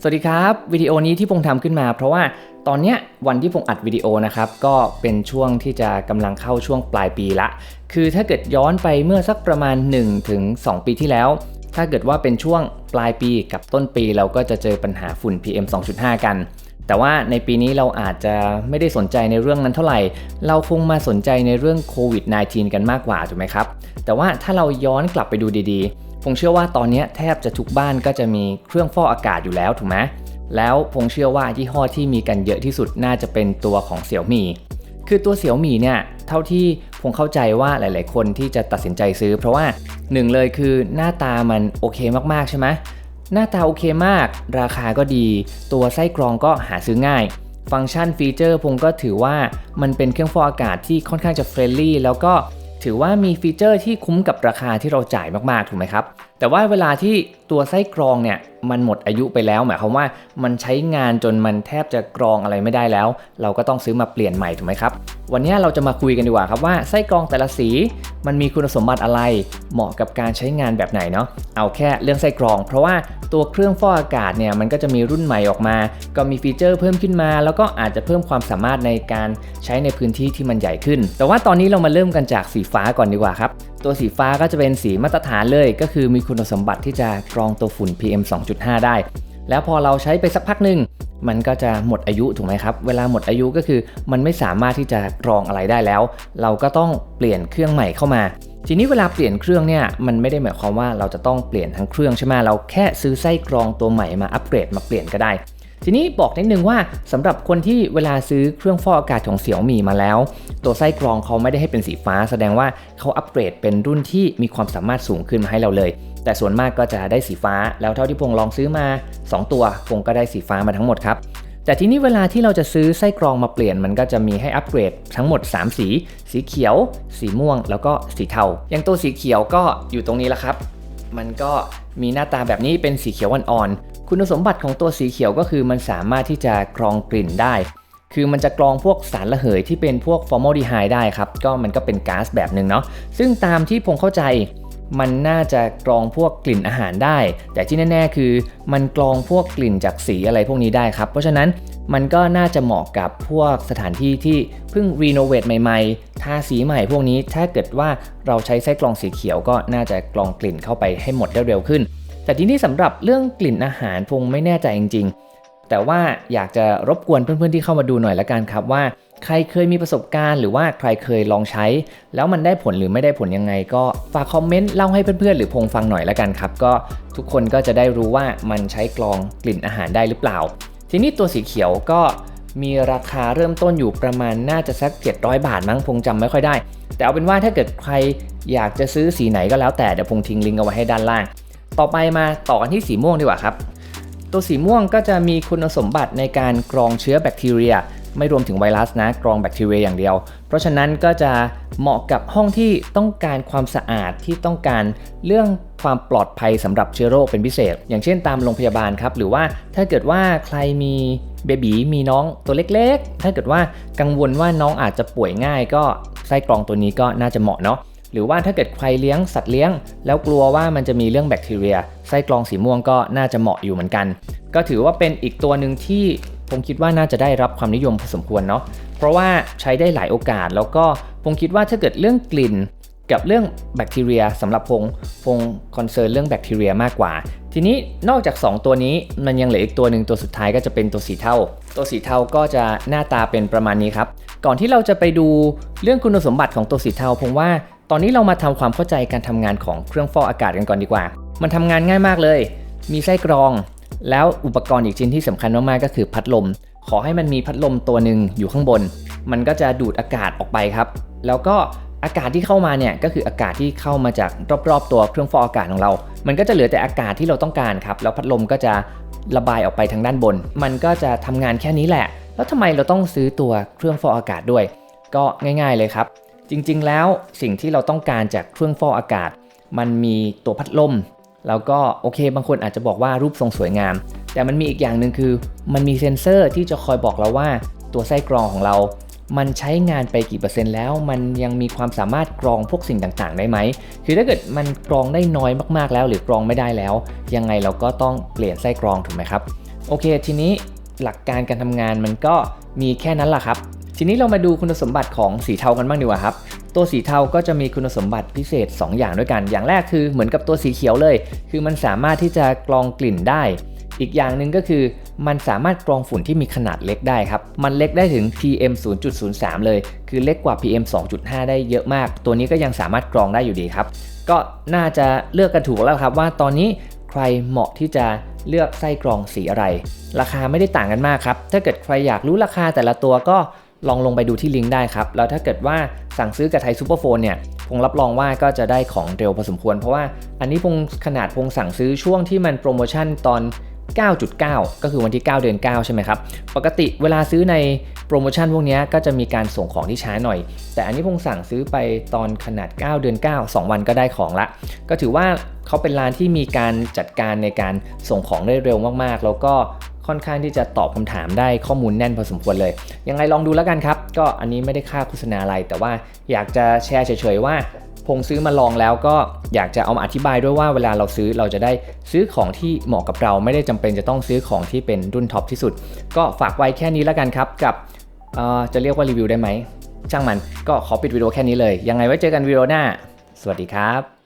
สวัสดีครับวิดีโอนี้ที่พงทำขึ้นมา เพราะว่าตอนเนี้ยวันที่พงอัดวิดีโอนะครับก็เป็นช่วงที่จะกำลังเข้าช่วงปลายปีละ คือถ้าเกิดย้อนไปเมื่อสักประมาณ 1-2ถึงปีที่แล้ว ถ้าเกิดว่าเป็นช่วงปลายปีกับต้นปีเราก็จะเจอปัญหาฝุ่น PM 2.5 กัน แต่ว่าในปีนี้เราอาจจะไม่ได้สนใจในเรื่องนั้นเท่าไหร่ เราคงมาสนใจในเรื่องโควิด -19 กันมากกว่าถูกไหมครับ แต่ว่าถ้าเราย้อนกลับไปดูดีๆ ผมเชื่อว่าตอนนี้แทบจะทุกบ้านก็จะมีเครื่องฟอกอากาศอยู่แล้วถูกไหมแล้วผมเชื่อว่ายี่ห้อที่มีกันเยอะที่สุดน่าจะเป็นตัวของเสี่ยวมี่คือตัวเสี่ยวมี่เนี่ยเท่าที่ผมเข้าใจว่าหลาย ๆ คนที่จะตัดสินใจซื้อ เพราะว่าหนึ่งเลยคือหน้าตามันโอเคมากๆใช่ไหม หน้าตาโอเคมาก ราคาก็ดี ตัวไส้กรองก็หาซื้อง่าย ฟังก์ชันฟีเจอร์ผมก็ถือว่ามันเป็นเครื่องฟอกอากาศที่ค่อนข้างจะเฟรนลี่แล้วก็ถือว่ามีฟีเจอร์ที่คุ้มกับราคาที่เราจ่ายมากๆ ถูกไหมครับ แต่ว่าเวลาที่ตัวไส้กรองเนี่ยมันหมดอายุไปแล้ว หมายความว่ามันใช้งานจนมันแทบจะกรองอะไรไม่ได้แล้ว เราก็ต้องซื้อมาเปลี่ยนใหม่ถูกไหมครับ วันนี้เราจะมาคุยกันดีกว่าครับว่าไส้กรองแต่ละสี มันมีคุณสมบัติอะไร เหมาะกับการใช้งานแบบไหนเนาะเอาแค่เรื่องไส้กรอง เพราะว่าตัวเครื่องฟอกอากาศเนี่ยมันก็จะมีรุ่นใหม่ออกมา ก็มีฟีเจอร์เพิ่มขึ้นมา แล้วก็อาจจะเพิ่มความสามารถในการใช้ในพื้นที่ที่มันใหญ่ขึ้น แต่ว่าตอนนี้เรามาเริ่มกันจากสีฟ้าก่อนดีกว่าครับ ตัวสีฟ้าก็จะเป็นสีมาตรฐานเลย ก็คือมีคุณสมบัติที่จะกรองตัวฝุ่น PM 2.5 ได้ แล้วพอเราใช้ไปสักพักหนึ่งมันก็จะหมดอายุถูกไหมครับ เวลาหมดอายุก็คือมันไม่สามารถที่จะกรองอะไรได้แล้ว เราก็ต้องเปลี่ยนเครื่องใหม่เข้ามา ทีนี้เวลาเปลี่ยนเครื่องเนี่ยมันไม่ได้หมายความว่าเราจะต้องเปลี่ยนทั้งเครื่องใช่ไหมเราแค่ซื้อไส้กรองตัวใหม่มาอัปเกรดมาเปลี่ยนก็ได้ ทีนี้บอกนิดนึงว่าสำหรับคนที่เวลาซื้อเครื่องฟอกอากาศของเสี่ยวมี่มาแล้ว ตัวไส้กรองเขาไม่ได้ให้เป็นสีฟ้า แสดงว่าเขาอัปเกรดเป็นรุ่นที่มีความสามารถสูงขึ้นมาให้เราเลย แต่ส่วนมากก็จะได้สีฟ้า แล้วเท่าที่พงลองซื้อมา 2 ตัวพงก็ได้สีฟ้ามาทั้งหมดครับแต่ทีนี้เวลาที่เราจะซื้อไส้กรองมาเปลี่ยนมันก็จะมีให้อัปเกรดทั้งหมด 3 สี สีเขียว สีม่วง แล้วก็สีเทา อย่างตัวสีเขียวก็อยู่ตรงนี้แล้วครับ มันก็มีหน้าตาแบบนี้เป็นสีเขียวอ่อนๆ คุณสมบัติของตัวสีเขียวก็คือมันสามารถที่จะกรองกลิ่นได้ คือมันจะกรองพวกสารระเหยที่เป็นพวกฟอร์มอลดีไฮด์ได้ครับ ก็มันก็เป็นก๊าซแบบหนึ่งเนาะ ซึ่งตามที่ผมเข้าใจมันน่าจะกรองพวกกลิ่นอาหารได้ แต่ที่แน่ๆ คือมันกรองพวกกลิ่นจากสีอะไรพวกนี้ได้ครับ เพราะฉะนั้นมันก็น่าจะเหมาะกับพวกสถานที่ที่เพิ่งรีโนเวทใหม่ๆ ทาสีใหม่พวกนี้ ถ้าเกิดว่าเราใช้ไส้กรองสีเขียวก็น่าจะกรองกลิ่นเข้าไปให้หมดได้เร็วขึ้น แต่ทีนี้สำหรับเรื่องกลิ่นอาหารพงไม่แน่ใจจริง ๆ แต่ว่าอยากจะรบกวนเพื่อนๆที่เข้ามาดูหน่อยละกันครับว่า ใครเคยมีประสบการณ์หรือว่าใครเคยลองใช้ แล้วมันได้ผลหรือไม่ได้ผลยังไง ก็ฝากคอมเมนต์เล่าให้เพื่อนๆหรือพงฟังหน่อยละกันครับ ก็ทุกคนก็จะได้รู้ว่ามันใช้กรองกลิ่นอาหารได้หรือเปล่า ทีนี้ตัวสีเขียวก็มีราคาเริ่มต้นอยู่ประมาณน่าจะสัก 700 บาทมั้งพงจำไม่ค่อยได้ แต่เอาเป็นว่าถ้าเกิดใครอยากจะซื้อสีไหนก็แล้วแต่เดี๋ยวพงทิ้งลิงก์เอาไว้ให้ด้านล่าง ต่อไปมาต่อกันที่สีม่วงดีกว่าครับ ตัวสีม่วงก็จะมีคุณสมบัติในการกรองเชื้อแบคทีเรีย ไม่รวมถึงไวรัสนะกรองแบคทีเรียอย่างเดียว เพราะฉะนั้นก็จะเหมาะกับห้องที่ต้องการความสะอาดที่ต้องการเรื่องความปลอดภัยสำหรับเชื้อโรคเป็นพิเศษ อย่างเช่นตามโรงพยาบาลครับ หรือว่าถ้าเกิดว่าใครมีเบบีมีน้องตัวเล็กๆ ถ้าเกิดว่ากังวลว่าน้องอาจจะป่วยง่าย ก็ไส้กรองตัวนี้ก็น่าจะเหมาะเนาะ หรือว่าถ้าเกิดใครเลี้ยงสัตว์เลี้ยง แล้วกลัวว่ามันจะมีเรื่องแบคทีเรีย ไส้กรองสีม่วงก็น่าจะเหมาะอยู่เหมือนกัน ก็ถือว่าเป็นอีกตัวหนึ่งที่ผมคิดว่าน่าจะได้รับความนิยมพอสมควรเนาะเพราะว่าใช้ได้หลายโอกาส แล้วก็ผมคิดว่าถ้าเกิดเรื่องกลิ่นกับเรื่องแบคทีเรียสำหรับพงพงคอนเซิร์นเรื่องแบคทีเรียมากกว่า ทีนี้นอกจาก 2 ตัวนี้มันยังเหลืออีกตัวหนึ่งตัวสุดท้ายก็จะเป็นตัวสีเทาตัวสีเทาก็จะหน้าตาเป็นประมาณนี้ครับ ก่อนที่เราจะไปดูเรื่องคุณสมบัติของตัวสีเทาผมว่า ตอนนี้เรามาทำความเข้าใจการทำงานของเครื่องฟอกอากาศกันก่อนดีกว่า มันทำงานง่ายมากเลย มีไส้กรอง แล้วอุปกรณ์อีกชิ้นที่สำคัญมากๆก็คือพัดลม ขอให้มันมีพัดลมตัวหนึ่งอยู่ข้างบน มันก็จะดูดอากาศออกไปครับ แล้วก็อากาศที่เข้ามาเนี่ยก็คืออากาศที่เข้ามาจากรอบๆ ตัวเครื่องฟอกอากาศของเรา มันก็จะเหลือแต่อากาศที่เราต้องการครับ แล้วพัดลมก็จะระบายออกไปทางด้านบน มันก็จะทำงานแค่นี้แหละ แล้วทำไมเราต้องซื้อตัวเครื่องฟอกอากาศด้วย ก็ง่าย ๆเลยครับ จริงๆ แล้วสิ่งที่เราต้องการจากเครื่องฟอกอากาศ มันมีตัวพัดลม แล้วก็โอเค บางคนอาจจะบอกว่ารูปทรงสวยงาม แต่มันมีอีกอย่างหนึ่งคือ มันมีเซ็นเซอร์ที่จะคอยบอกเราว่าตัวไส้กรองของเรา มันใช้งานไปกี่เปอร์เซ็นต์แล้ว มันยังมีความสามารถกรองพวกสิ่งต่างๆ ได้ไหม คือถ้าเกิดมันกรองได้น้อยมากๆแล้ว หรือกรองไม่ได้แล้ว ยังไงเราก็ต้องเปลี่ยนไส้กรองถูกไหมครับ โอเค ทีนี้หลักการการทำงานมันก็มีแค่นั้นแหละครับ ทีนี้เรามาดูคุณสมบัติของสีเทากันบ้างดีกว่าครับ ตัวสีเทาก็จะมีคุณสมบัติพิเศษ 2 อย่างด้วยกัน อย่างแรกคือเหมือนกับตัวสีเขียวเลย คือมันสามารถที่จะกรองกลิ่นได้ อีกอย่างหนึ่งก็คือ มันสามารถกรองฝุ่นที่มีขนาดเล็กได้ครับ มันเล็กได้ถึง PM 0.03 เลย คือเล็กกว่า PM 2.5 ได้เยอะมาก ตัวนี้ก็ยังสามารถกรองได้อยู่ดีครับ ก็น่าจะเลือกกันถูกแล้วครับว่าตอนนี้ใครเหมาะที่จะเลือกไส้กรองสีอะไร ราคาไม่ได้ต่างกันมากครับ ถ้าเกิดใครอยากรู้ราคาแต่ละตัวก็ ลองลงไปดูที่ลิงก์ได้ครับ แล้วถ้าเกิดว่าสั่งซื้อกับไทยซูเปอร์โฟนเนี่ยพงรับรองว่าก็จะได้ของเร็วพอสมควร เพราะว่าอันนี้พงขนาดพงสั่งซื้อช่วงที่มันโปรโมชั่นตอน 9.9 ก็คือวันที่ 9 เดือน 9 ใช่ไหมครับ ปกติเวลาซื้อในโปรโมชั่นพวกนี้ก็จะมีการส่งของที่ช้าหน่อย แต่อันนี้พงสั่งซื้อไปตอนขนาด 9 เดือน 9 2 วันก็ได้ของละ ก็ถือว่าเขาเป็นร้านที่มีการจัดการในการส่งของได้เร็วมากๆ แล้วก็ ค่อนข้างที่จะตอบคำถามได้ข้อมูลแน่นพอสมควรเลย ยังไงลองดูแล้วกันครับ ก็อันนี้ไม่ได้ค่าโฆษณาอะไร แต่ว่าอยากจะแชร์เฉยๆว่าพงซื้อมาลองแล้วก็อยากจะเอามาอธิบายด้วยว่าเวลาเราซื้อเราจะได้ซื้อของที่เหมาะกับเราไม่ได้จำเป็นจะต้องซื้อของที่เป็นรุ่นท็อปที่สุด ก็ฝากไว้แค่นี้แล้วกันครับกับเออจะเรียกว่ารีวิวได้ไหมช่างมันก็ขอปิดวิดีโอแค่นี้เลย ยังไงไว้เจอกันวิดีโอหน้า สวัสดีครับ